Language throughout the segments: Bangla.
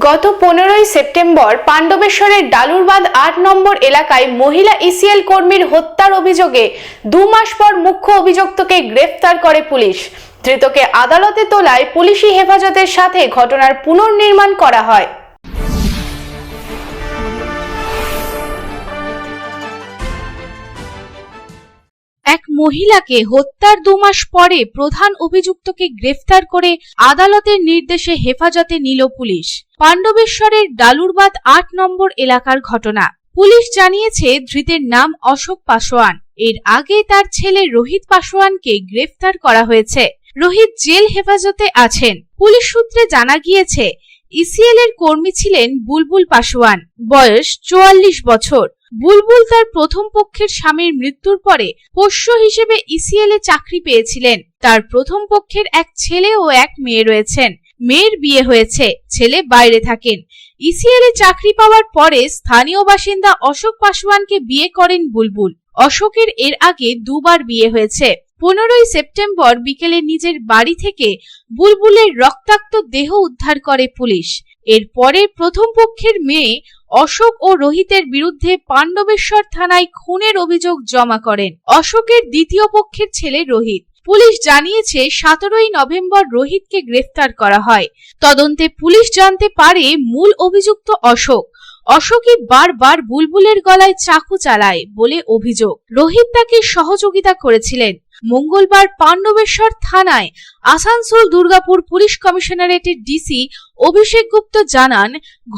গত পনেরোই সেপ্টেম্বর পাণ্ডবেশ্বরের ডালুরবাদ আট নম্বর এলাকায় মহিলা ইসিএল কর্মীর হত্যার অভিযোগে দু মাস পর মুখ্য অভিযুক্তকে গ্রেফতার করে পুলিশ। ধৃতকে আদালতে তোলায় পুলিশি হেফাজতের সাথে ঘটনার পুনর্নির্মাণ করা হয়। এক মহিলাকে হত্যার দু মাস পরে প্রধান অভিযুক্তকে গ্রেফতার করে আদালতের নির্দেশে হেফাজতে নিল পুলিশ। পাণ্ডবেশ্বরের ডালুরবাদ আট নম্বর এলাকার ঘটনা। পুলিশ জানিয়েছে ধৃতের নাম অশোক পাশোয়ান এর আগে তার ছেলে রোহিত পাশোয়ানকে গ্রেফতার করা হয়েছে। রোহিত জেল হেফাজতে আছেন। পুলিশ সূত্রে জানা গিয়েছে ইসিএল এর কর্মী ছিলেন বুলবুল পাশোয়ান বয়স চুয়াল্লিশ বছর। বুলবুল তার প্রথম পক্ষের স্বামীর মৃত্যুর পরে পোষ্য হিসেবে ইসিএল এ চাকরি পেয়েছিলেন। তার প্রথম পক্ষের এক ছেলে ও এক মেয়ে রয়েছেন। মেয়ের বিয়ে হয়েছে, ছেলে বাইরে থাকেন। ইসিএল এ চাকরি পাওয়ার পরে স্থানীয় বাসিন্দা অশোক পাসওয়ানকে বিয়ে করেন বুলবুল। অশোকের এর আগে দুবার বিয়ে হয়েছে। পনেরোই সেপ্টেম্বর বিকেলে নিজের বাড়ি থেকে বুলবুলের রক্তাক্ত দেহ উদ্ধার করে পুলিশ। এরপরে প্রথম পক্ষের মেয়ে অশোক ও রোহিতের বিরুদ্ধে পাণ্ডবেশ্বর থানায় খুনের অভিযোগ জমা করেন। অশোকের দ্বিতীয় পক্ষের ছেলে রোহিত। পুলিশ জানিয়েছে, সতেরোই নভেম্বর রোহিতকে গ্রেফতার করা হয়। তদন্তে পুলিশ জানতে পারে, মূল অভিযুক্ত অশোক। অশোকই বারবার বুলবুলের গলায় চাকু চালায় বলে অভিযোগ। রোহিত তাকে সহযোগিতা করেছিলেন। মঙ্গলবার পাণ্ডবেশ্বর থানায় আসানসোল দুর্গাপুর পুলিশ কমিশনারেটের ডিসি অভিষেক গুপ্ত জানান,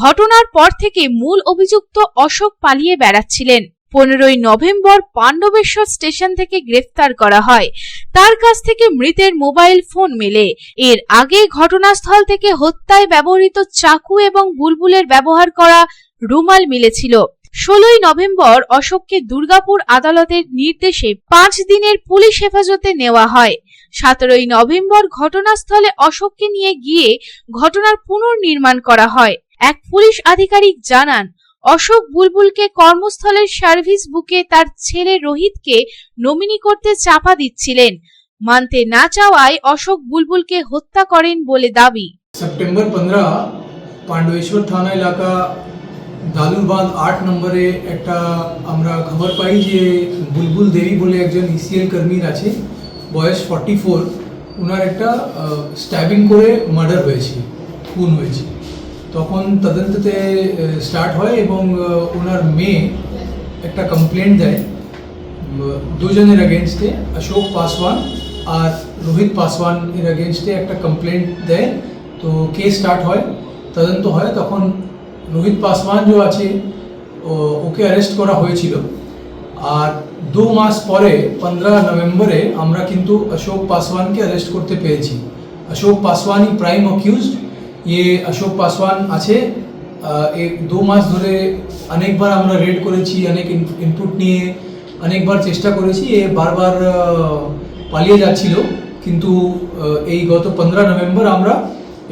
ঘটনার পর থেকে মূল অভিযুক্ত অশোক পালিয়ে বেড়াচ্ছিলেন। পনেরোই নভেম্বর পাণ্ডবেশ্বর স্টেশন থেকে গ্রেফতার করা হয়। তার কাছ থেকে মৃতের মোবাইল ফোন মেলে। এর আগে ঘটনাস্থল থেকে হত্যায় ব্যবহৃত চাকু এবং বুলবুলের ব্যবহার করা রুমাল মিলেছিল। ষোলোই নভেম্বর অশোককে দুর্গাপুর আদালতের নির্দেশে পাঁচ দিনের পুলিশ হেফাজতে নেওয়া হয়। সতেরোই নভেম্বর ঘটনাস্থলে অশোককে নিয়ে গিয়ে ঘটনার পুনর্নির্মাণ করা হয়। এক পুলিশ আধিকারিক জানান, অশোক বুলবুলকে কর্মস্থলের সার্ভিস বুকে তার ছেলে রোহিতকে নমিনি করতে চাপা দিচ্ছিলেন। মানতে না চাওয়ায় অশোক বুলবুলকে হত্যা করেন বলে দাবি। সেপ্টেম্বর পনেরো পাণ্ডবেশ্বর থানা এলাকা দালুরবাদ আট নম্বরে একটা আমরা খবর পাই যে বুলবুল দেবী বলে একজন ইসিএল কর্মীর আছে, বয়স ফর্টি ফোর ওনার একটা স্ট্যাবিং করে মার্ডার হয়েছে, খুন হয়েছে। তখন তদন্ততে স্টার্ট হয় এবং ওনার মেয়ে একটা কমপ্লেন দেয় দুজনের এগেনস্টে অশোক পাসওয়ান আর রোহিত পাসওয়ান এর এগেনস্টে একটা কমপ্লেন দেয়। তো কেস স্টার্ট হয়, তদন্ত হয়, তখন রোহিত পাসওয়ান যে আছে ওকে অ্যারেস্ট করা হয়েছিল। আর দু মাস পরে পনেরো নভেম্বরে, আমরা কিন্তু অশোক পাসওয়ানকে অ্যারেস্ট করতে পেরেছি। অশোক পাসওয়ানই প্রাইম অকিউজড ইয়ে অশোক পাসওয়ান আছে। দু মাস ধরে অনেকবার আমরা রেড করেছি, অনেক ইনপুট নিয়ে অনেকবার চেষ্টা করেছি। এ বারবার পালিয়ে যাচ্ছিল। কিন্তু এই গত পনেরো নভেম্বর আমরা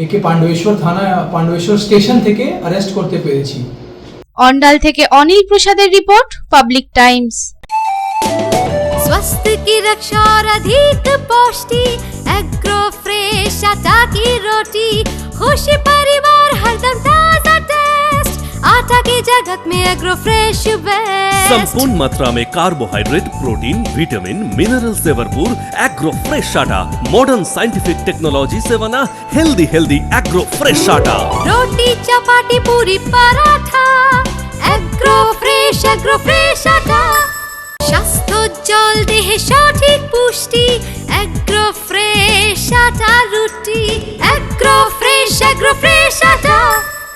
একে পাণ্ডবেশ্বর থানা পাণ্ডবেশ্বর স্টেশন থেকে অ্যারেস্ট করতে পেরেছি। অন্ডাল থেকে অনিল প্রসাদের রিপোর্ট পাবলিক টাইমস। স্বাস্থ্য কি রক্ষার অধিক পুষ্টি এগ্রো ফ্রেশ আটা কি রুটি খুশি आटा की जगत में एग्रो फ्रेश बेस्ट संपूर्ण मात्रा में कार्बोहाइड्रेट प्रोटीन विटामिन मिनरल से भरपूर एग्रो फ्रेश आटा मॉडर्न साइंटिफिक टेक्नोलॉजी से बना हेल्दी हेल्दी एग्रो फ्रेश आटा रोटी chapati puri paratha agro fresh agro fresh आटा স্বাস্থ্যোজ্জ্বল দেহে সঠিক পুষ্টি এগ্রো ফ্রেশ আটা রুটি এগ্রো ফ্রেশ এগ্রো ফ্রেশ আটা